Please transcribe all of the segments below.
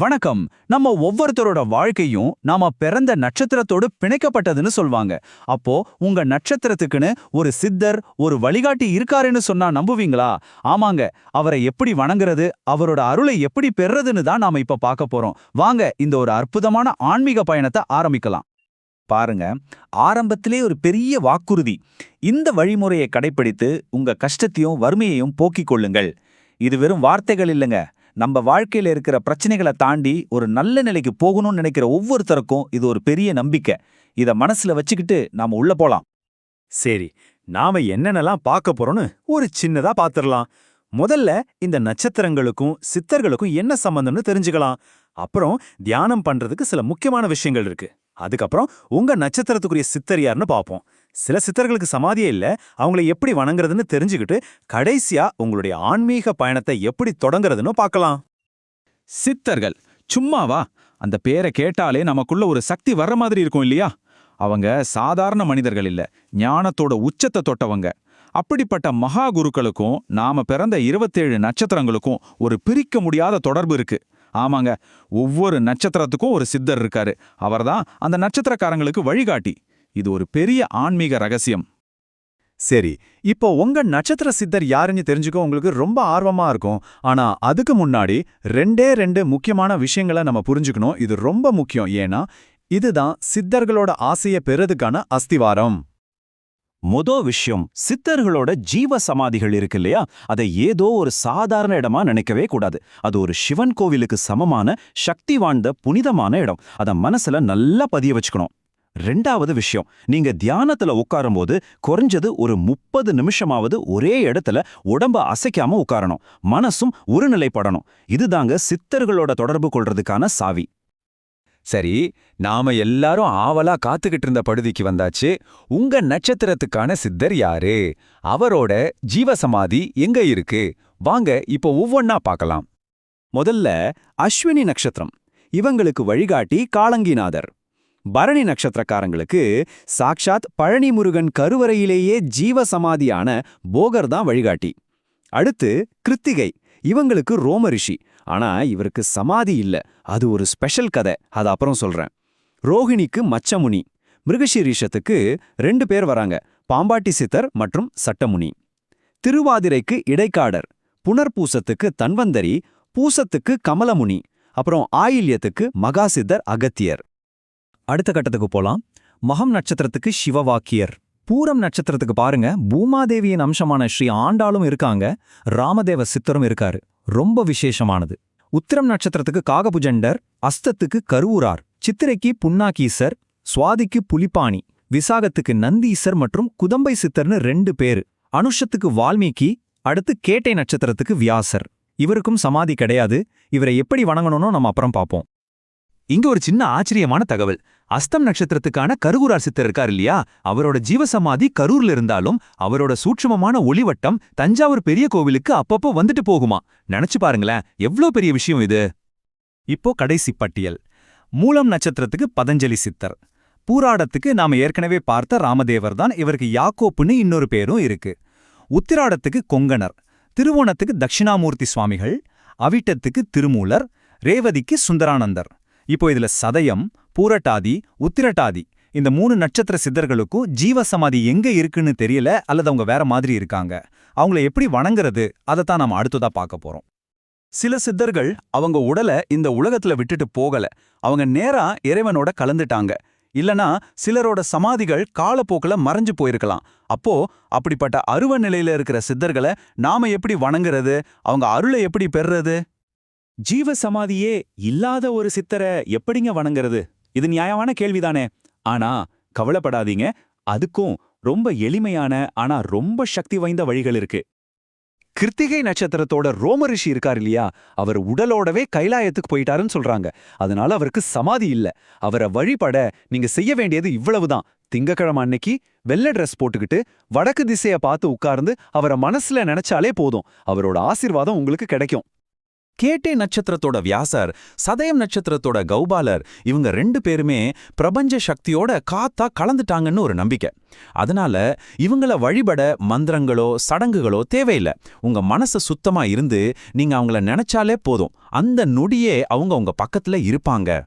வணக்கம். நம்ம ஒவ்வொருத்தரோட வாழ்க்கையும் நாம பிறந்த நட்சத்திரத்தோடு பிணைக்கப்பட்டதுன்னு சொல்வாங்க. அப்போ உங்க நட்சத்திரத்துக்குன்னு ஒரு சித்தர் ஒரு வழிகாட்டி இருக்காருன்னு சொன்னா நம்புவீங்களா? ஆமாங்க. அவரை எப்படி வணங்குறது அவரோட அருளை எப்படி பெறுறதுன்னு தான் நாம இப்ப பார்க்க போறோம். வாங்க இந்த ஒரு அற்புதமான ஆன்மீக பயணத்தை ஆரம்பிக்கலாம். பாருங்க. ஆரம்பத்திலே ஒரு பெரிய வாக்குறுதி. இந்த வழிமுறையை கடைப்பிடித்து உங்க கஷ்டத்தையும் வறுமையையும் போக்கிக் கொள்ளுங்கள். இது வெறும் வார்த்தைகள் இல்லைங்க. நம்ம வாழ்க்கையில இருக்கிற பிரச்சனைகளை தாண்டி ஒரு நல்ல நிலைக்கு போகணும்னு நினைக்கிற ஒவ்வொருத்தருக்கும் இது ஒரு பெரிய நம்பிக்கை. இத மனசுல வச்சுக்கிட்டு நாம உள்ள போலாம். சரி நாம என்னென்னலாம் பார்க்க போறோம்னு ஒரு சின்னதா பாத்திரலாம். முதல்ல இந்த நட்சத்திரங்களுக்கும் சித்தர்களுக்கும் என்ன சம்பந்தம்னு தெரிஞ்சுக்கலாம். அப்புறம் தியானம் பண்றதுக்கு சில முக்கியமான விஷயங்கள் இருக்கு. அதுக்கப்புறம் உங்க நட்சத்திரத்துக்குரிய சித்தர் யாருன்னு பார்ப்போம். சில சித்தர்களுக்கு சமாதியே இல்ல. அவங்கள எப்படி வணங்குறதுன்னு தெரிஞ்சுக்கிட்டு கடைசியா உங்களுடைய ஆன்மீக பயணத்தை எப்படி தொடங்குறதுன்னு பார்க்கலாம். சித்தர்கள் சும்மாவா? அந்த பேரை கேட்டாலே நமக்குள்ள ஒரு சக்தி வர்ற மாதிரி இருக்கும் இல்லையா? அவங்க சாதாரண மனிதர்கள் இல்ல. ஞானத்தோட உச்சத்தை தொட்டவங்க. அப்படிப்பட்ட மகா குருக்களுக்கும் நாம பிறந்த இருபத்தேழு நட்சத்திரங்களுக்கும் ஒரு பிரிக்க முடியாத தொடர்பு இருக்கு. ஆமாங்க ஒவ்வொரு நட்சத்திரத்துக்கும் ஒரு சித்தர் இருக்காரு. அவர்தான் அந்த நட்சத்திரக்காரங்களுக்கு வழிகாட்டி. இது ஒரு பெரிய ஆன்மீக ரகசியம். சரி இப்போ உங்க நட்சத்திர சித்தர் யாருன்னு தெரிஞ்சுக்க உங்களுக்கு ரொம்ப ஆர்வமா இருக்கும். ஆனா அதுக்கு முன்னாடி ரெண்டே ரெண்டு முக்கியமான விஷயங்களை நம்ம புரிஞ்சுக்கணும். இது ரொம்ப முக்கியம். ஏன்னா இதுதான் சித்தர்களோட ஆசைய பெறதுக்கான அஸ்திவாரம். மொத விஷயம் சித்தர்களோட ஜீவ சமாதிகள் இருக்கு இல்லையா? அதை ஏதோ ஒரு சாதாரண இடமா நினைக்கவே கூடாது. அது ஒரு சிவன் கோவிலுக்கு சமமான சக்தி வாய்ந்த புனிதமான இடம். அத மனசுல நல்லா பதிய வச்சுக்கணும். ரெண்டாவது விஷயம் நீங்க தியானத்துல உட்காரும்போது குறைஞ்சது ஒரு முப்பது நிமிஷமாவது ஒரே இடத்துல உடம்ப அசைக்காம உட்காரணும். மனசும் ஒருநிலைப்படணும் இதுதாங்க சித்தர்களோட தொடர்பு கொள்றதுக்கான சாவி. சரி நாம எல்லாரும் ஆவலா காத்துக்கிட்டு இருந்த படுதிக்கு வந்தாச்சு. உங்க நட்சத்திரத்துக்கான சித்தர் யாரு? அவரோட ஜீவசமாதி எங்க இருக்கு? வாங்க இப்போ ஒவ்வொன்னா பார்க்கலாம். முதல்ல அஸ்வினி நட்சத்திரம். இவங்களுக்கு வழிகாட்டி காளங்கிநாதர் பரணி நட்சத்திரக்காரங்களுக்கு சாக்ஷாத் பழனி முருகன் கருவறையிலேயே ஜீவசமாதியான போகர் தான் வழிகாட்டி. அடுத்து கிருத்திகை. இவங்களுக்கு ரோமரிஷி. ஆனா இவருக்கு சமாதி இல்ல. அது ஒரு ஸ்பெஷல் கதை. அது அப்புறம் சொல்றேன். ரோஹிணிக்கு மச்சமுனி. மிருகசீரீஷத்துக்கு ரெண்டு பேர் வராங்க. பாம்பாட்டி சித்தர் மற்றும் சட்டமுனி. திருவாதிரைக்கு இடைக்காடர். புனர்பூசத்துக்கு தன்வந்தரி. பூசத்துக்கு கமலமுனி. அப்புறம் ஆயில்யத்துக்கு மகாசித்தர் அகத்தியர். அடுத்த கட்டத்துக்கு போலாம். மகம் நட்சத்திரத்துக்கு சிவவாக்கியர். பூரம் நட்சத்திரத்துக்கு பாருங்க பூமாதேவியின் அம்சமான ஸ்ரீ ஆண்டாளும் இருக்காங்க ராமதேவ சித்தரும் இருக்காரு. ரொம்ப விசேஷமானது. உத்திரம் நட்சத்திரத்துக்கு காகபுஜண்டர் அஸ்தத்துக்கு கருவூரார் சித்திரைக்கு புன்னாக்கீசர் சுவாதிக்கு புலிப்பாணி விசாகத்துக்கு நந்தீசர் மற்றும் குதம்பை சித்தர்னு ரெண்டு பேரு. அனுஷத்துக்கு வால்மீகி அடுத்து கேட்டை நட்சத்திரத்துக்கு வியாசர். இவருக்கும் சமாதி கிடையாது இவரை எப்படி வணங்கணும்னு நம்ம அப்புறம் பார்ப்போம் இங்க ஒரு சின்ன ஆச்சரியமான தகவல். அஸ்தம் நட்சத்திரத்துக்கான கருகுரார் சித்தர் இருக்கார் இல்லையா? அவரோட ஜீவசமாதி கரூர்ல இருந்தாலும் அவரோட சூட்சமமான ஒளிவட்டம் தஞ்சாவூர் பெரிய கோவிலுக்கு அப்பப்போ வந்துட்டு போகுமா? நினைச்சு பாருங்களேன் எவ்ளோ பெரிய விஷயம் இது? இப்போ கடைசி பட்டியல். மூலம் நட்சத்திரத்துக்கு பதஞ்சலி சித்தர். பூராடத்துக்கு நாம ஏற்கனவே பார்த்த ராமதேவர் தான் இவருக்கு யாக்கோப்புன்னு இன்னொரு பேரும் இருக்கு. உத்திராடத்துக்கு கொங்கணர் திருவோணத்துக்கு தட்சிணாமூர்த்தி சுவாமிகள் அவிட்டத்துக்கு திருமூலர் ரேவதிக்கு சுந்தரானந்தர். இப்போ இதுல சதயம் பூரட்டாதி உத்திரட்டாதி. இந்த மூணு நட்சத்திர சித்தர்களுக்கும் ஜீவசமாதி எங்க இருக்குன்னு தெரியல அல்லது அவங்க வேற மாதிரி இருக்காங்க. அவங்கள எப்படி வணங்குறது அதைத்தான் நாம அடுத்ததா பார்க்க போறோம். சில சித்தர்கள் அவங்க உடலை இந்த உலகத்துல விட்டுட்டு போகல. அவங்க நேரா இறைவனோட கலந்துட்டாங்க. இல்லனா சிலரோட சமாதிகள் காலப்போக்குல மறைஞ்சு போயிருக்கலாம். அப்போ அப்படிப்பட்ட அருவ நிலையில இருக்கிற சித்தர்களை நாம எப்படி வணங்குறது அவங்க அருளை எப்படி பெறுறது? ஜீவ சமாதியே இல்லாத ஒரு சித்தரை எப்படிங்க வணங்குறது? இது நியாயமான கேள்விதானே. ஆனா கவலைப்படாதீங்க. அதுக்கும் ரொம்ப எளிமையான ஆனா ரொம்ப சக்தி வாய்ந்த வழிகள் இருக்கு. கிருத்திகை நட்சத்திரத்தோட ரோமரிஷி இருக்கார் இல்லையா? அவர் உடலோடவே கைலாயத்துக்கு போயிட்டாருன்னு சொல்றாங்க. அதனால அவருக்கு சமாதி இல்ல. அவரை வழிபட நீங்க செய்ய வேண்டியது இவ்வளவுதான். திங்கக்கிழமை அன்னைக்கு வெள்ளை ட்ரெஸ் போட்டுக்கிட்டு வடக்கு திசைய பார்த்து உட்கார்ந்து அவரை மனசுல நினைச்சாலே போதும். அவரோட ஆசிர்வாதம் உங்களுக்கு கிடைக்கும். கேட்டே நட்சத்திரத்தோட வியாசர் சதயம் நட்சத்திரத்தோட கௌபாலர் இவங்க ரெண்டு பேருமே பிரபஞ்ச சக்தியோட காத்தா கலந்துட்டாங்கன்னு ஒரு நம்பிக்கை. அதனால இவங்கள வழிபட மந்திரங்களோ சடங்குகளோ தேவையில்லை. உங்க மனசு சுத்தமா இருந்து நீங்க அவங்கள நினைச்சாலே போதும். அந்த நொடியே அவங்க உங்க பக்கத்துல இருப்பாங்க.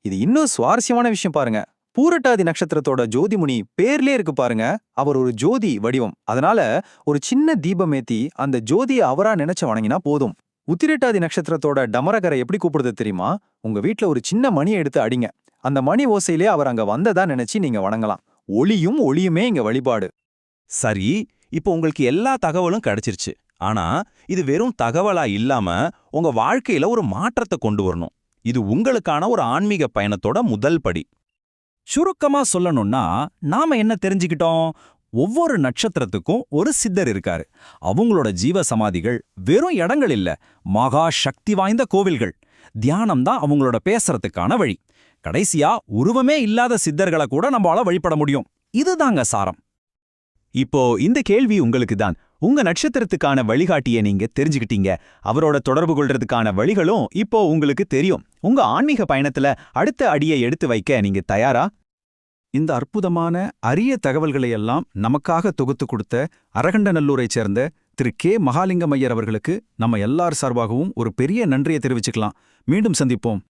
இது இன்னும் சுவாரஸ்யமான விஷயம் பாருங்க. பூரட்டாதி நட்சத்திரத்தோட ஜோதிமுனி பேர்லயே இருக்கு பாருங்க. அவர் ஒரு ஜோதி வடிவம். அதனால ஒரு சின்ன தீபமேத்தி அந்த ஜோதியை அவரா நினைச்ச வணங்கினா போதும். உத்திரட்டாதி நட்சத்திரத்தோட டமரகரை எப்படி கூப்பிடுறது தெரியுமா? உங்க வீட்ல ஒரு சின்ன மணியை எடுத்து அடிங்க. அந்த மணி ஓசையிலே அவர் அங்க வந்ததா நினைச்சு நீங்க வணங்கலாம். ஒளியும் ஒளியுமே இங்க வழிபாடு. சரி இப்போ உங்களுக்கு எல்லா தகவலும் கிடைச்சிருச்சு. ஆனா இது வெறும் தகவலா இல்லாம உங்க வாழ்க்கையில ஒரு மாற்றத்தை கொண்டு வரணும். இது உங்களுக்கான ஒரு ஆன்மீக பயணத்தோட முதல் படி. சுருக்கமா சொல்லணும்னா நாம என்ன தெரிஞ்சுக்கிட்டோம்? ஒவ்வொரு நட்சத்திரத்துக்கும் ஒரு சித்தர் இருக்காரு. அவங்களோட ஜீவ சமாதிகள் வெறும் இடங்கள் இல்ல மகா சக்தி வாய்ந்த கோவில்கள். தியானம் தான் அவங்களோட பேசுறதுக்கான வழி. கடைசியா உருவமே இல்லாத சித்தர்களை கூட நம்மளால வழிபட முடியும். இதுதாங்க சாரம். இப்போ இந்த கேள்வி உங்களுக்கு தான். உங்க நட்சத்திரத்துக்கான வழிகாட்டிய நீங்க தெரிஞ்சுக்கிட்டீங்க. அவரோட தொடர்பு கொள்றதுக்கான வழிகளும் இப்போ உங்களுக்கு தெரியும். உங்க ஆன்மீக பயணத்துல அடுத்த அடியை எடுத்து வைக்க நீங்க தயாரா? இந்த அற்புதமான அரிய தகவல்களையெல்லாம் நமக்காக தொகுத்து கொடுத்த அரகண்டநல்லூரைச் சேர்ந்த திரு கே. மகாலிங்கம் ஐயர் அவர்களுக்கு நம்ம எல்லார் சார்பாகவும் ஒரு பெரிய நன்றியை தெரிவிச்சுக்கலாம். மீண்டும் சந்திப்போம்.